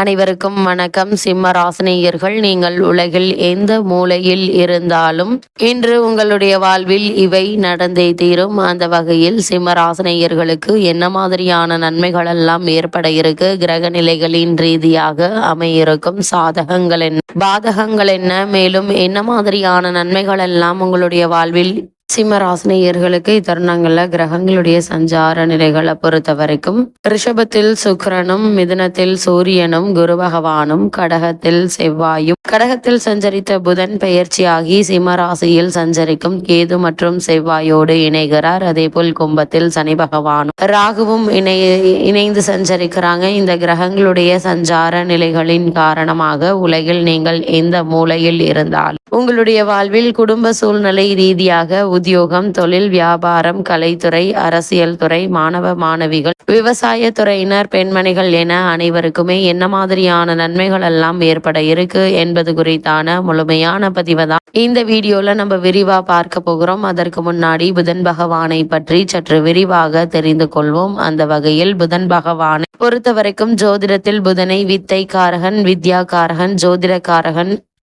அனைவருக்கும் வணக்கம். சிம்ம ராசினியர்கள் நீங்கள் உலகில் எந்த மூலையில் இருந்தாலும் இன்று உங்களுடைய வாழ்வில் இவை நடந்தே தீரும். அந்த வகையில் சிம்ம ராசினியர்களுக்கு என்ன மாதிரியான நன்மைகள் எல்லாம் ஏற்பட இருக்கு? கிரக நிலைகளின் ரீதியாக அமையிருக்கும். சாதகங்கள் என்ன? பாதகங்கள் என்ன? மேலும் என்ன மாதிரியான நன்மைகள் எல்லாம் உங்களுடைய வாழ்வில் சிம்மராசினியர்களுக்கு இத்தருணங்கள்ல கிரகங்களுடைய சஞ்சார நிலைகளை பொறுத்த வரைக்கும் ரிஷபத்தில் சுக்கரனும் மிதுனத்தில் சூரியனும் குரு பகவானும் கடகத்தில் செவ்வாயும் கடகத்தில் சஞ்சரித்த புதன் பெயர்ச்சியாகி சிம்மராசியில் சஞ்சரிக்கும் கேது மற்றும் செவ்வாயோடு இணைகிறார். அதே போல் கும்பத்தில் சனி பகவானும் ராகுவும் இணை இணைந்து சஞ்சரிக்கிறாங்க. இந்த கிரகங்களுடைய சஞ்சார நிலைகளின் காரணமாக உலகில் நீங்கள் எந்த மூலையில் இருந்தால் உங்களுடைய வாழ்வில் குடும்ப சூழ்நிலை ரீதியாக உத்தியோகம் தொழில் வியாபாரம் கலைத்துறை அரசியல் துறை மாணவ மாணவிகள் விவசாய துறையினர் பெண்மணிகள் என அனைவருக்குமே என்ன மாதிரியான நன்மைகள் எல்லாம் ஏற்பட இருக்கு என்பது குறித்தான முழுமையான பதிவு தான். இந்த வீடியோல நம்ம விரிவா பார்க்க போகிறோம். அதற்கு முன்னாடி புதன் பகவானை பற்றி சற்று விரிவாக தெரிந்து கொள்வோம். அந்த வகையில் புதன் பகவானை பொறுத்த வரைக்கும் ஜோதிடத்தில் புதனை வித்தை காரகன் ஜோதிடக்காரகன்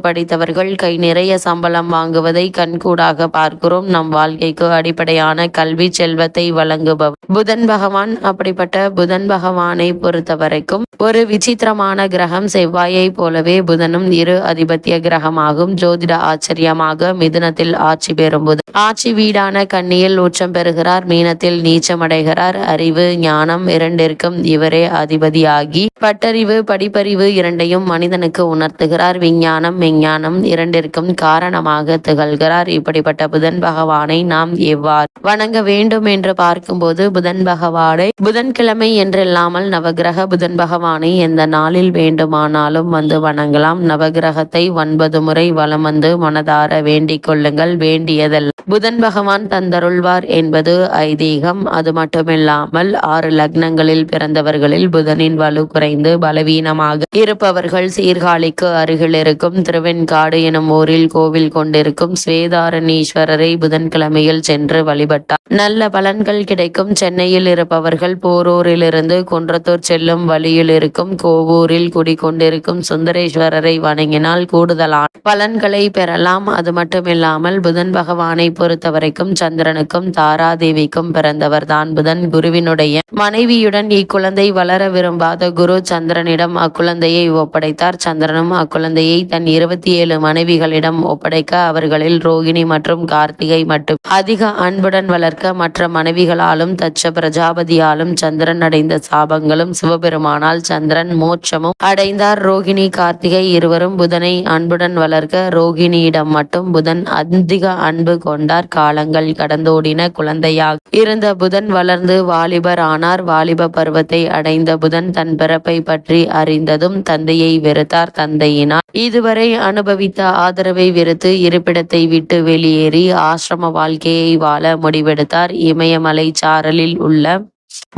படித்தவர்கள் கை நிறைய சம்பளம் வாங்குவதை கண்கூடாக பார்க்கிறோம். நம் வாழ்க்கைக்கு அடிப்படையான கல்வி செல்வத்தை வழங்குபவர். புதன் பகவான் அப்படிப்பட்ட புதன் பகவானை பொறுத்த வரைக்கும் ஒரு விசித்திரமான கிரகம் செவ்வாயை போலவே புதனும் இரு அதிபத்திய கிரகமாகும். ஜோதிட ஆச்சரியமாக மிதுனத்தில் ஆட்சி பெறும் புதன். ஆட்சி வீடான கன்னியில் உச்சம் பெறுகிறார். மீனத்தில் நீச்சமடைகிறார் அறிவு ஞானம் இரண்டிற்கும் இவரே அதிபதியாகி பட்டறிவு படிப்பறிவு இரண்டையும் மனிதனுக்கு உணர்த்துகிறார். விஞ்ஞானம் விஞ்ஞானம் இரண்டிற்கும் காரணமாக திகழ்கிறார். இப்படிப்பட்ட புதன் பகவானை நாம் எவ்வாறு வணங்க வேண்டும் என்று பார்க்கும்போது புதன் பகவானை புதன்கிழமை என்றில்லாமல் நவகிரக புதன் பகவானை எந்த நாளில் வேண்டுமானாலும் வந்து வணங்கலாம். நவகிரகத்தை ஒன்பது முறை வலம் வந்து மனதார வேண்டிக் கொள்ளுங்கள். வேண்டியதல்ல புதன் பகவான் தந்தருள்வார் என்பது ஐதீகம். அது மட்டுமில்லாமல் ஆறு லக்னங்களில் பிறந்தவர்களில் புதனின் வலு குறைந்து பலவீனமாக இருப்பவர்கள் சீர்காழிக்கு அருகில் இருக்கும் திருவெண்காடு எனும் ஊரில் கோவில் கொண்டிருக்கும் ஸ்வேதாரணீஸ்வரரை புதன்கிழமையில் சென்று வழிபட்டார். நல்ல பலன்கள் கிடைக்கும். சென்னையில் இருப்பவர்கள் போரூரிலிருந்து குன்றத்தூர் செல்லும் வழியில் இருக்கும் கோவூரில் குடிக்கொண்டிருக்கும் சுந்தரேஸ்வரரை வணங்கினால் கூடுதலான பலன்களை பெறலாம். அது மட்டுமில்லாமல் புதன் பகவானை பொறுத்தவரைக்கும் சந்திரனுக்கும் தாராதேவிக்கும் பிறந்தவர் தான் புதன் குருவினுடைய மனைவியுடன் இக்குழந்தை வளர விரும்பாத குரு சந்திரனிடம் அக்குழந்தையை ஒப்படைத்தார். சந்திரனும் அக்குழந்தையை தன் இருபத்தி ஏழு மனைவிகளிடம் ஒப்படைக்க அவர்களில் ரோகிணி மற்றும் கார்த்திகை மட்டும். அதிக அன்புடன் வளர்க்க மற்ற மனைவிகளாலும் தச்ச பிரஜாபதியாலும் சந்திரன் அடைந்த சாபங்களும் சிவபெருமானால் சந்திரன் மோட்சமும் அடைந்தார். ரோகிணி கார்த்திகை இருவரும் புதனை அன்புடன் வளர்க்க ரோகிணியிடம் மட்டும் புதன் அதிக அன்பு கொண்டார். காலங்கள் கடந்தோடின குழந்தையாக இருந்த புதன் வளர்ந்து வாலிபர் ஆனார். வாலிப பருவத்தை அடைந்த புதன் தன் பிறப்பை பற்றி அறிந்ததும் தந்தையை வெறுத்தார். தந்தையினால் இதுவரை அனுபவித்த ஆதரவை வெறுத்து இருப்பிடத்தை விட்டு வெளியேறி ஆசிரம வாழ்க்கையை வாழ முடிவெடுத்தார். இமயமலை சாரலில் உள்ள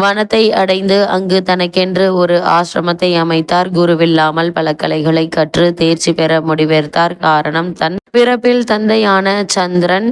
வனத்தை அடைந்து அங்கு தனக்கென்று ஒரு ஆசிரமத்தை அமைத்தார். குருவில்லாமல் பல கலைகளை கற்று தேர்ச்சி பெற முடிவெடுத்தார். காரணம் தன் பிறப்பில் தந்தையான சந்திரன்.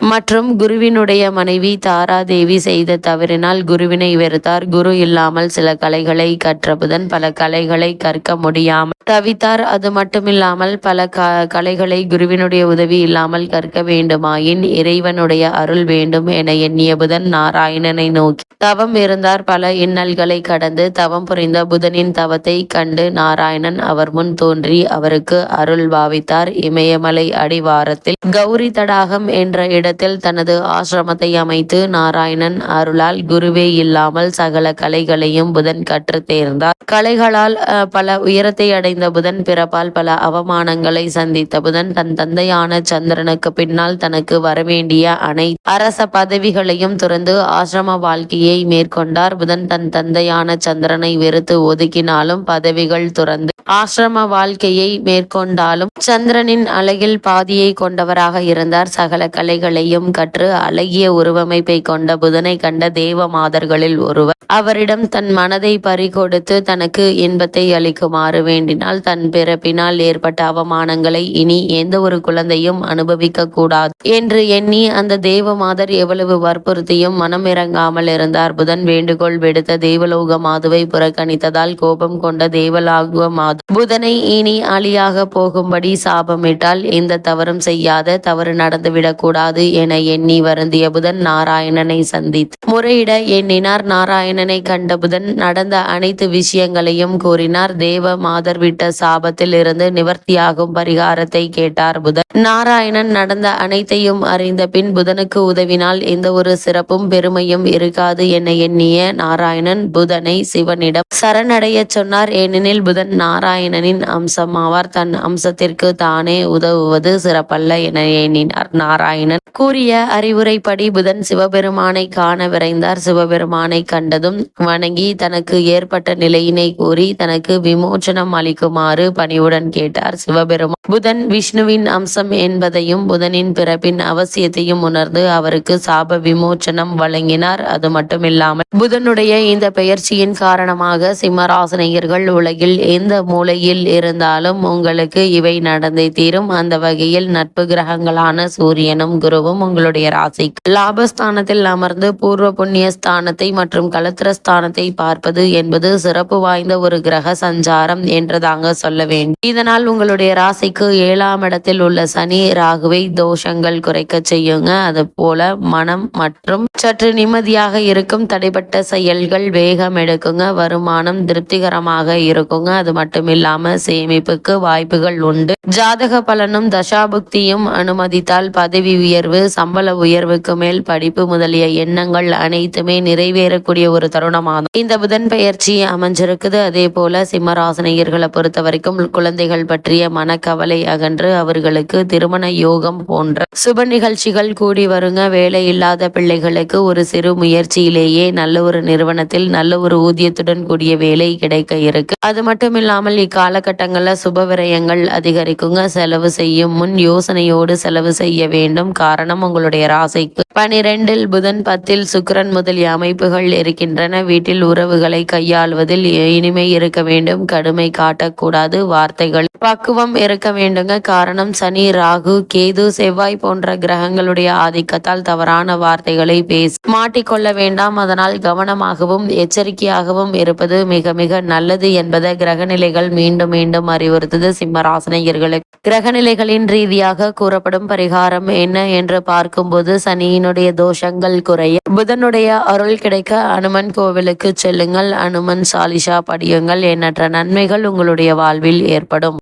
மற்றும் குருவினுடைய மனைவி தாராதேவி செய்த தவறினால் குருவினை வெறுத்தார். குரு இல்லாமல் சில கலைகளை கற்ற புதன் பல கலைகளை கற்க முடியாமல் தவித்தார். அது மட்டுமில்லாமல் பல க கலைகளை குருவினுடைய உதவி இல்லாமல் கற்க வேண்டுமாயின் இறைவனுடைய அருள் வேண்டும் என எண்ணிய புதன் நாராயணனை நோக்கி. தவம் இருந்தார். பல இன்னல்களை கடந்து தவம் புரிந்த புதனின் தவத்தை கண்டு நாராயணன் அவர் முன் தோன்றி அவருக்கு அருள் பாவித்தார். இமயமலை அடிவாரத்தில் கௌரி தடாகம் என்ற இட இடத்தில் தனது ஆசிரமத்தை அமைத்து நாராயணன் அருளால் குருவே இல்லாமல் சகல கலைகளையும் புதன் கற்று தேர்ந்தார். கலைகளால் பல உயரத்தை அடைந்த புதன் பிறப்பால் பல அவமானங்களை சந்தித்த புதன் தன் தந்தையான சந்திரனுக்கு பின்னால் தனக்கு வரவேண்டிய அனை அரச பதவிகளையும் துறந்து ஆசிரம வாழ்க்கையை மேற்கொண்டார். புதன் தன் தந்தையான சந்திரனை வெறுத்து ஒதுக்கினாலும் பதவிகள் துறந்து ஆசிரம வாழ்க்கையை மேற்கொண்டாலும் சந்திரனின் அழகில் பாதியை கொண்டவராக இருந்தார். சகல கலைகளை கலைகளையும் கற்று அழகிய உருவமைப்பை கொண்ட புதனை கண்ட தேவ மாதர்களில் ஒருவர். அவரிடம் தன் மனதை பறிகொடுத்து தனக்கு இன்பத்தை அளிக்குமாறு வேண்டினால் தன் பிறப்பினால் ஏற்பட்ட அவமானங்களை இனி எந்த ஒரு குழந்தையும் அனுபவிக்க கூடாது என்று எண்ணி அந்த தேவ மாதர் எவ்வளவு வற்புறுத்தியும் மனம் இறங்காமல் இருந்தார். புதன் வேண்டுகோள் விடுத்த தேவலோக மாதுவை புறக்கணித்ததால் கோபம் கொண்ட தேவலாகுவ மாது புதனை இனி அழியாக போகும்படி சாபமிட்டால் எந்த தவறும் செய்யாத தவறு நடந்துவிடக்கூடாது என எண்ணி வருந்திய புதன் நாராயணனை சந்தித்து. முறையிட எண்ணினார் நாராயணனை கண்ட புதன் நடந்த அனைத்து விஷயங்களையும் கூறினார். தேவ மாதர் விட்ட சாபத்தில் இருந்து நிவர்த்தியாகும் பரிகாரத்தை கேட்டார் புதன். நாராயணன் நடந்த அனைத்தையும் அறிந்த பின் புதனுக்கு உதவினால் எந்த ஒரு சிறப்பும் பெருமையும் இருக்காது என எண்ணிய நாராயணன் புதனை சிவனிடம் சரணடையச் சொன்னார். ஏனெனில் புதன் நாராயணனின் அம்சம் ஆவார் தன் அம்சத்திற்கு தானே உதவுவது சிறப்பல்ல என எண்ணினார். நாராயணன் கூறிய அறிவுரைப்படி புதன் சிவபெருமானை காண விரைந்தார். சிவபெருமானை கண்டதும் வணங்கி தனக்கு ஏற்பட்ட நிலையினை கூறி தனக்கு விமோச்சனம் அளிக்குமாறு பணிவுடன் கேட்டார். சிவபெருமான் புதன் விஷ்ணுவின் அம்சம் என்பதையும் புதனின் பிறப்பின் அவசியத்தையும் உணர்ந்து அவருக்கு சாப விமோச்சனம் வழங்கினார். அது மட்டுமில்லாமல் புதனுடைய இந்த பெயர்ச்சியின் காரணமாக சிம்மராசனையர்கள் உலகில் எந்த மூலையில் இருந்தாலும் உங்களுக்கு இவை நடந்தே தீரும். அந்த வகையில் நட்பு கிரகங்களான சூரியனும் குருவும் உங்களுடைய ராசிக்கு லாபஸ்தானத்தில் அமர்ந்து பூர்வ புண்ணிய ஸ்தானத்தை மற்றும் கலத்திர ஸ்தானத்தை பார்ப்பது என்பது சிறப்பு வாய்ந்த ஒரு கிரக சஞ்சாரம் என்றுதாங்க சொல்ல வேண்டும். இதனால் உங்களுடைய ராசிக்கு ஏழாம் இடத்தில் உள்ள சனி ராகுவை தோஷங்கள் குறைக்க செய்யுங்க. அது போல மனம் மற்றும் சற்று நிம்மதியாக இருக்கும் தடைப்பட்ட செயல்கள் வேகம் எடுக்குங்க. வருமானம் திருப்திகரமாக இருக்குங்க. அது மட்டும் இல்லாம சேமிப்புக்கு வாய்ப்புகள் உண்டு. ஜாதக பலனும் தசாபுக்தியும் அனுமதித்தால் பதவி உயர்வு சம்பள உயர்வுக்கு மேல் படிப்பு முதலிய எண்ணங்கள் அனைத்துமே நிறைவேறக்கூடிய ஒரு தருணமாகும் இந்த புதன் பெயர்ச்சி அமைஞ்சிருக்குது. அதே போல சிம்மராசனையர்களை பொறுத்த வரைக்கும் குழந்தைகள் பற்றிய மனக்கவலை அகன்று அவர்களுக்கு திருமண யோகம் போன்ற சுப நிகழ்ச்சிகள் கூடி வருங்க. வேலை இல்லாத பிள்ளைகளுக்கு ஒரு சிறு முயற்சியிலேயே நல்ல ஒரு நிறுவனத்தில் நல்ல ஒரு ஊதியத்துடன் கூடிய வேலை கிடைக்க இருக்கு. அது மட்டும் இல்லாமல் இக்காலகட்டங்களில் சுப விரயங்கள் அதிகரிக்குங்க. செலவு செய்யும் முன் யோசனையோடு செலவு செய்ய வேண்டும். காரணம் உங்களுடைய ராசிக்கு. பனிரெண்டில் புதன் பத்தில் சுக்கரன் முதலிய அமைப்புகள் இருக்கின்றன. வீட்டில் உறவுகளை கையாள்வதில் இனிமை இருக்க வேண்டும். கடுமை காட்டக்கூடாது. வார்த்தைகள் பக்குவம் இருக்க வேண்டுங்க. காரணம் சனி ராகு கேது செவ்வாய் போன்ற கிரகங்களுடைய ஆதிக்கத்தால் தவறான வார்த்தைகளை பேசி மாட்டிக்கொள்ள வேண்டாம். அதனால் கவனமாகவும் எச்சரிக்கையாகவும் இருப்பது மிக மிக நல்லது என்பதை கிரகநிலைகள் மீண்டும் மீண்டும் அறிவுறுத்தது சிம்மராசனையர்களுக்கு கிரகநிலைகளின் ரீதியாக கூறப்படும் பரிகாரம் என்ன என்று என்று பார்க்கும்போது சனியினுடைய தோஷங்கள் குறைய புதனுடைய அருள் கிடைக்க அனுமன் கோவிலுக்கு செல்லுங்கள். அனுமன் சாலிஷா படியுங்கள். எண்ணற்ற நன்மைகள் உங்களுடைய வாழ்வில் ஏற்படும்.